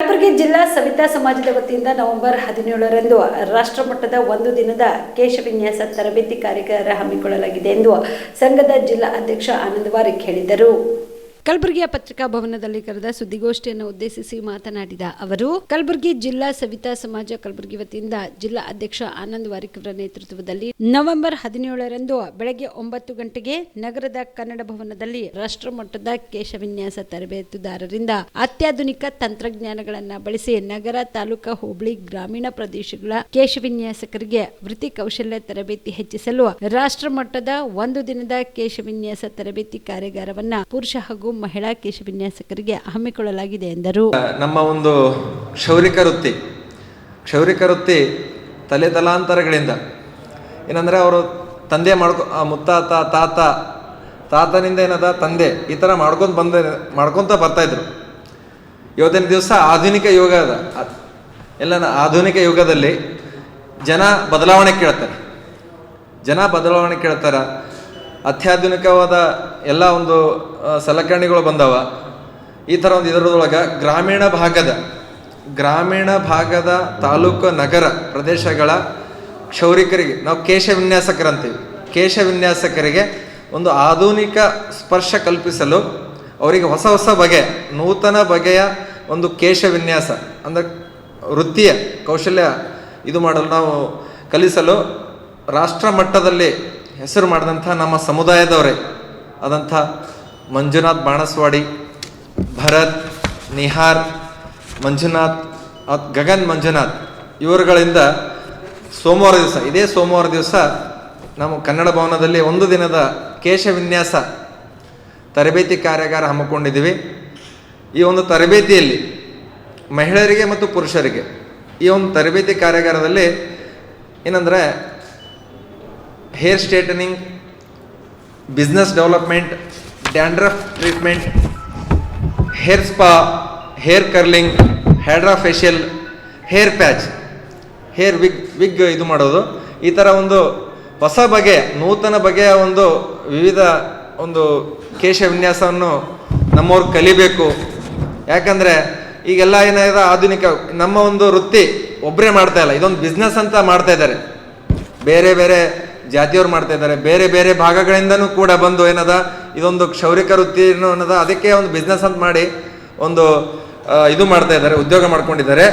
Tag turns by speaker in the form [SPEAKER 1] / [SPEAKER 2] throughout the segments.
[SPEAKER 1] ಕಲಬುರಗಿ ಜಿಲ್ಲಾ ಸವಿತಾ ಸಮಾಜದ ವತಿಯಿಂದ ನವೆಂಬರ್ ಹದಿನೇಳರಂದು ರಾಷ್ಟ್ರಮಟ್ಟದ ಒಂದು ದಿನದ ಕೇಶವಿನ್ಯಾಸ ತರಬೇತಿ ಕಾರ್ಯಕ್ರಮ ಹಮ್ಮಿಕೊಳ್ಳಲಾಗಿದೆ ಎಂದು ಸಂಘದ ಜಿಲ್ಲಾ ಅಧ್ಯಕ್ಷ ಆನಂದ್ ವಾರಿಕ್ ಹೇಳಿದರು. ಕಲಬುರಗಿಯ ಪತ್ರಿಕಾ ಭವನದಲ್ಲಿ ಕರೆದ ಸುದ್ದಿಗೋಷ್ಠಿಯನ್ನು ಉದ್ದೇಶಿಸಿ ಮಾತನಾಡಿದ ಅವರು, ಕಲಬುರಗಿ ಜಿಲ್ಲಾ ಸವಿತಾ ಸಮಾಜ ಕಲಬುರಗಿ ವತಿಯಿಂದ ಜಿಲ್ಲಾ ಅಧ್ಯಕ್ಷ ಆನಂದ್ ವಾರಿಕ್ ಅವರ ನೇತೃತ್ವದಲ್ಲಿ ನವೆಂಬರ್ ಹದಿನೇಳರಂದು ಬೆಳಗ್ಗೆ ಒಂಬತ್ತು ಗಂಟೆಗೆ ನಗರದ ಕನ್ನಡ ಭವನದಲ್ಲಿ ರಾಷ್ಟ್ರಮಟ್ಟದ ಕೇಶವಿನ್ಯಾಸ ತರಬೇತುದಾರರಿಂದ ಅತ್ಯಾಧುನಿಕ ತಂತ್ರಜ್ಞಾನಗಳನ್ನು ಬಳಸಿ ನಗರ ತಾಲೂಕಾ ಹೋಬಳಿ ಗ್ರಾಮೀಣ ಪ್ರದೇಶಗಳ ಕೇಶವಿನ್ಯಾಸಕರಿಗೆ ವೃತ್ತಿ ಕೌಶಲ್ಯ ತರಬೇತಿ ಹೆಚ್ಚಿಸಲು ರಾಷ್ಟ್ರಮಟ್ಟದ ಒಂದು ದಿನದ ಕೇಶವಿನ್ಯಾಸ ತರಬೇತಿ ಕಾರ್ಯಾಗಾರವನ್ನು ಪುರುಷ ಹಾಗೂ ಮಹಿಳಾ ಕೇಶವಿನ್ಯಾಸಕರಿಗೆ ಹಮ್ಮಿಕೊಳ್ಳಲಾಗಿದೆ ಎಂದರು.
[SPEAKER 2] ನಮ್ಮ ಒಂದು ಕ್ಷೌರಿಕ ವೃತ್ತಿ ಕ್ಷೌರಿಕ ವೃತ್ತಿ ತಲೆ ತಲಾಂತರಗಳಿಂದ. ಏನಂದರೆ ಅವರು ತಂದೆ ಮಾಡ್ಕೊ ಮುತ್ತಾತ, ತಾತ, ತಾತನಿಂದ ಏನದ, ತಂದೆ ಈ ಥರ ಮಾಡ್ಕೊಂತ ಬಂದ, ಮಾಡ್ಕೊತ ಬರ್ತಾಯಿದ್ರು ಇವತ್ತಿನ ದಿವಸ ಆಧುನಿಕ ಯುಗ ಅದ. ಎಲ್ಲ ಆಧುನಿಕ ಯುಗದಲ್ಲಿ ಜನ ಬದಲಾವಣೆ ಕೇಳ್ತಾರೆ. ಜನ ಬದಲಾವಣೆ ಕೇಳ್ತಾರ. ಅತ್ಯಾಧುನಿಕವಾದ ಎಲ್ಲ ಒಂದು ಸಲಕರಣೆಗಳು ಬಂದವ. ಈ ಥರ ಒಂದು ಇದರದೊಳಗೆ ಗ್ರಾಮೀಣ ಭಾಗದ ಗ್ರಾಮೀಣ ಭಾಗದ ತಾಲೂಕು ನಗರ ಪ್ರದೇಶಗಳ ಕ್ಷೌರಿಕರಿಗೆ, ನಾವು ಕೇಶ ವಿನ್ಯಾಸಕರಂತೀವಿ. ಕೇಶ ವಿನ್ಯಾಸಕರಿಗೆ ಒಂದು ಆಧುನಿಕ ಸ್ಪರ್ಶ ಕಲ್ಪಿಸಲು ಅವರಿಗೆ ಹೊಸ ಹೊಸ ಬಗೆ, ನೂತನ ಬಗೆಯ ಒಂದು ಕೇಶ ವಿನ್ಯಾಸ, ಅಂದರೆ ವೃತ್ತಿಯ ಕೌಶಲ್ಯ ಇದು ಮಾಡಲು ನಾವು ಕಲಿಸಲು ರಾಷ್ಟ್ರ ಮಟ್ಟದಲ್ಲಿ ಹೆಸರು ಮಾಡಿದಂಥ ನಮ್ಮ ಸಮುದಾಯದವರೇ. ಆದಂಥ ಮಂಜುನಾಥ್ ಬಾಣಸ್ವಾಡಿ, ಭರತ್, ನಿಹಾರ್, ಮಂಜುನಾಥ್ ಗಗನ್ ಮಂಜುನಾಥ್ ಇವರುಗಳಿಂದ ಸೋಮವಾರ ದಿವಸ, ಇದೇ ಸೋಮವಾರ ದಿವಸ ನಮ್ಮ ಕನ್ನಡ ಭವನದಲ್ಲಿ ಒಂದು ದಿನದ ಕೇಶ ವಿನ್ಯಾಸ ತರಬೇತಿ ಕಾರ್ಯಾಗಾರ ಹಮ್ಮಿಕೊಂಡಿದ್ದೀವಿ. ಈ ಒಂದು ತರಬೇತಿಯಲ್ಲಿ ಮಹಿಳೆಯರಿಗೆ ಮತ್ತು ಪುರುಷರಿಗೆ ಈ ಒಂದು ತರಬೇತಿ ಕಾರ್ಯಾಗಾರದಲ್ಲಿ ಏನಂದರೆ hair straightening business development dandruff treatment hair spa hair curling hydra facial hair patch hair wig wig ಇದು ಮಾಡೋದು. ಈ ಥರ ಒಂದು ಹೊಸ ಬಗೆಯ ನೂತನ ಬಗೆಯ ಒಂದು ವಿವಿಧ ಒಂದು ಕೇಶ ವಿನ್ಯಾಸವನ್ನು ನಮ್ಮವ್ರು ಕಲಿಬೇಕು. ಯಾಕಂದರೆ ಈಗೆಲ್ಲ ಏನಾಗಿದೆ, ಆಧುನಿಕ ನಮ್ಮ ಒಂದು ವೃತ್ತಿ ಒಬ್ಬರೇ ಮಾಡ್ತಾ ಇಲ್ಲ. ಇದೊಂದು ಬಿಸ್ನೆಸ್ ಅಂತ ಮಾಡ್ತಾ ಇದ್ದಾರೆ. ಬೇರೆ ಬೇರೆ ಜಾತಿಯವ್ರು ಮಾಡ್ತಾ ಇದ್ದಾರೆ. ಬೇರೆ ಬೇರೆ ಭಾಗಗಳಿಂದನೂ ಕೂಡ ಬಂದು ಏನದ, ಇದೊಂದು ಕ್ಷೌರಿಕ ವೃತ್ತಿ ಅನ್ನೋದ, ಅದಕ್ಕೆ ಒಂದು ಬಿಸ್ನೆಸ್ ಅಂತ ಮಾಡಿ ಒಂದು ಇದು ಮಾಡ್ತಾ ಇದ್ದಾರೆ, ಉದ್ಯೋಗ ಮಾಡ್ಕೊಂಡಿದ್ದಾರೆ.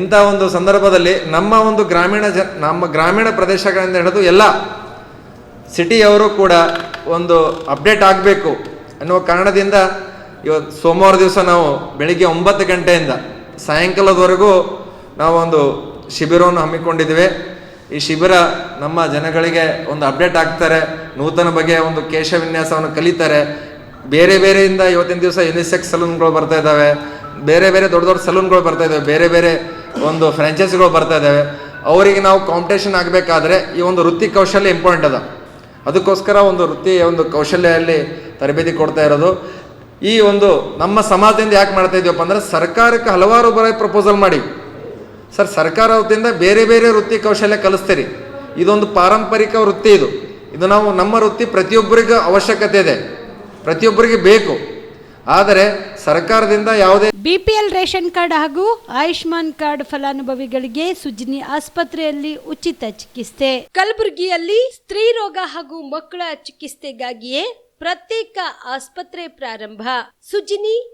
[SPEAKER 2] ಇಂಥ ಒಂದು ಸಂದರ್ಭದಲ್ಲಿ ನಮ್ಮ ಒಂದು ಗ್ರಾಮೀಣ ಜ, ನಮ್ಮ ಗ್ರಾಮೀಣ ಪ್ರದೇಶಗಳಿಂದ ಹಿಡಿದು ಎಲ್ಲ ಸಿಟಿಯವರು ಕೂಡ ಒಂದು ಅಪ್ಡೇಟ್ ಆಗಬೇಕು ಅನ್ನುವ ಕಾರಣದಿಂದ ಇವತ್ತು ಸೋಮವಾರ ದಿವಸ ನಾವು ಬೆಳಿಗ್ಗೆ ಒಂಬತ್ತು ಗಂಟೆಯಿಂದ ಸಾಯಂಕಾಲದವರೆಗೂ ನಾವು ಒಂದು ಶಿಬಿರವನ್ನು ಹಮ್ಮಿಕೊಂಡಿದ್ದೇವೆ. ಈ ಶಿಬಿರ ನಮ್ಮ ಜನಗಳಿಗೆ ಒಂದು ಅಪ್ಡೇಟ್ ಆಗ್ತಾರೆ. ನೂತನ ಬಗೆಯ ಒಂದು ಕೇಶ ವಿನ್ಯಾಸವನ್ನು ಕಲಿತಾರೆ. ಬೇರೆ ಬೇರೆಯಿಂದ ಇವತ್ತಿನ ದಿವಸ ಯುನಿಸೆಕ್ಸ್ ಸಲೂನ್ಗಳು ಬರ್ತಾ ಇದ್ದಾವೆ. ಬೇರೆ ಬೇರೆ ದೊಡ್ಡ ದೊಡ್ಡ ಸಲೂನ್ಗಳು ಬರ್ತಾ ಇದ್ದಾವೆ. ಬೇರೆ ಬೇರೆ ಒಂದು ಫ್ರಾಂಚೈಸಿಗಳು ಬರ್ತಾ ಇದ್ದಾವೆ. ಅವರಿಗೆ ನಾವು ಕಾಂಪಿಟೇಷನ್ ಆಗಬೇಕಾದ್ರೆ ಈ ಒಂದು ವೃತ್ತಿ ಕೌಶಲ್ಯ ಇಂಪಾರ್ಟೆಂಟ್ ಅದ. ಅದಕ್ಕೋಸ್ಕರ ಒಂದು ವೃತ್ತಿ, ಒಂದು ಕೌಶಲ್ಯದಲ್ಲಿ ತರಬೇತಿ ಕೊಡ್ತಾ ಇರೋದು. ಈ ಒಂದು ನಮ್ಮ ಸಮಾಜದಿಂದ ಯಾಕೆ ಮಾಡ್ತಾ ಇದೀವಪ್ಪ ಅಂದ್ರೆ ಸರ್ಕಾರಕ್ಕೆ ಹಲವಾರು ಬರ ಪ್ರಪೋಸಲ್ ಮಾಡಿ. ಸರ್, ಸರ್ಕಾರ ವೃತ್ತಿಯಿಂದ ಬೇರೆ ಬೇರೆ ವೃತ್ತಿ ಕೌಶಲ್ಯ ಕಲಿಸ್ತೀರಿ. ಇದೊಂದು ಪಾರಂಪರಿಕ ವೃತ್ತಿ ಇದು. ಇದು ನಾವು ನಮ್ಮ ವೃತ್ತಿ ಪ್ರತಿಯೊಬ್ಬರಿಗೂ ಅವಶ್ಯಕತೆ ಇದೆ. ಪ್ರತಿಯೊಬ್ಬರಿಗೆ ಬೇಕು. ಆದರೆ ಸರ್ಕಾರದಿಂದ ಯಾವುದೇ
[SPEAKER 1] ಬಿಪಿಎಲ್ ರೇಷನ್ ಕಾರ್ಡ್ ಹಾಗೂ ಆಯುಷ್ಮಾನ್ ಕಾರ್ಡ್ ಫಲಾನುಭವಿಗಳಿಗೆ ಸುಜಿನಿ ಆಸ್ಪತ್ರೆಯಲ್ಲಿ ಉಚಿತ ಚಿಕಿತ್ಸೆ. ಕಲಬುರಗಿಯಲ್ಲಿ ಸ್ತ್ರೀ ರೋಗ ಹಾಗೂ ಮಕ್ಕಳ ಚಿಕಿತ್ಸೆಗಾಗಿಯೇ ಪ್ರತ್ಯೇಕ ಆಸ್ಪತ್ರೆ ಪ್ರಾರಂಭ. ಸುಜಿನಿ